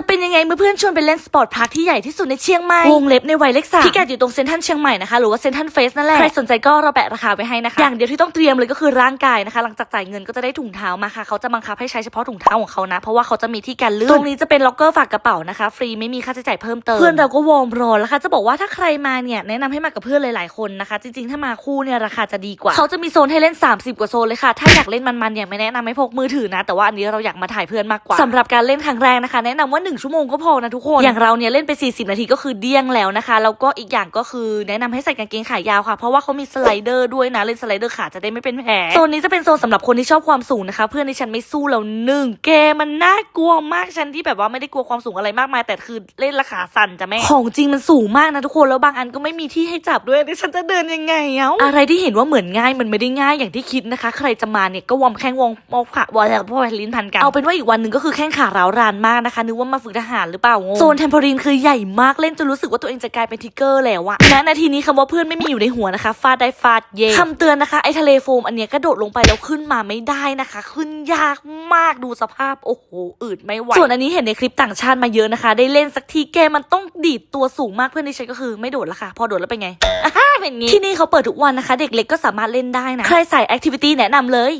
จะเป็นยังไงเมื่อเพื่อนชวนไปเล่นสปอร์ตพาร์คที่ใหญ่ที่สุดในเชียงใหม่วงเล็บในวัยเลขสามที่แกอยู่ตรงเซ็นทรัลเชียงใหม่นะคะหรือว่าเซ็นทรัลเฟสนั่นแหละใครสนใจก็เราแปะราคาไว้ให้นะคะอย่างเดียวที่ต้องเตรียมเลยก็คือร่างกายนะคะ หลังจากจ่ายเงินก็จะได้ถุงเท้ามาค่ะเขาจะบังคับให้ใช้เฉพาะถุงเท้าของเขานะ เพราะว่าเขาจะมีที่กันลื่นตรงนี้จะเป็นล็อกเกอร์ฝากกระเป๋านะคะ ฟรีไม่มีค่าใช้จ่ายเพิ่มเติมเพื่อนเราก็วอร์มรอแล้วค่ะจะบอกว่าถ้าใครมาเนี่ยแนะนำให้มากับเพื่อนหลายๆคนนะคะ จริงๆ ถ้ามาคู่เนี่ยราคาจะดีกว่า เขาจะมีโซนให้เล่น 30 กว่าโซนเลยค่ะถ้าอยากเล่นมันๆเนี่ยไม่แนะนำให้พกมือถือนะ แต่ว่าอันนี้เราอยากมาถ่ายเพื่อนมากกว่าสำหรับการเล่นครั้งแรกนะคะ แนะนำว่า1ชั่วโมงก็พอนะทุกคน อย่างเราเนี่ยเล่นไป 40 นาทีก็คือเดี้ยงแล้วนะคะ แล้วก็อีกอย่างก็คือแนะนำให้ใส่กางเกงขายาวค่ะ เพราะว่าเขามีสไลเดอร์ด้วยนะเล่นสไลเดอร์ขาจะได้ไม่เป็นแผลโซนนี้จะเป็นโซนสำหรับคนที่ชอบความสูงนะคะ เพื่อนที่ฉันไม่สู้แล้วหนึ่งเกมมันน่ากลัวมากฉันที่แบบว่าไม่ได้กลัวความสูงอะไรมากมาย แต่คือเล่นราคาสั่นจะแม่ของจริงมันสูงมากนะทุกคนแล้วบางอันก็ไม่มีที่ให้จับด้วยดิฉันจะเดินยังไงเอ้าอะไรที่เห็นว่าเหมือนง่ายมันไม่ได้ง่ายอย่างที่คิดนะคะ ใครจะมาเนี่ยก็วอร์มแข้งวอร์มวอร์มขาวอร์มพ่อลิ้นพันกันเอาเป็นว่าอีกวันหนึ่งก็คือแข้งขาร้าวรานมากนะคะนึกว่ามาฝึกทหารหรือเปล่างงโซนเทมโพลีนคือใหญ่มากเล่นจนรู้สึกว่าตัวเองจะกลายเป็นทิกเกอร์แล้วอะณนาทีนี้คำว่าเพื่อนไม่มีอยู่ในหัวนะคะฟาดได้ฟาดเย่คำเตือนนะคะไอทะเลโฟมอันเนี้ยกระโดดลงไปแล้วขึ้นมาไม่ได้นะคะ ขึ้นยากมากดูสภาพโอ้โหอืดไม่ไหวส่วนอันนี้เห็นในคลิปต่างชาติมาเยอะนะคะ ได้เล่นสักทีแกมันต้องดีดตัวสูงมากเพื่อนที่ใช้ก็คือไม่โดดละค่ะ พอโดดแล้วเป็นไงอ่าเป็นงี้ที่นี่เขาเปิดทุกวันนะคะ เด็กเล็กก็สามารถเล่นได้นะใครใส่แอคทิวิตี้แนะนำเลย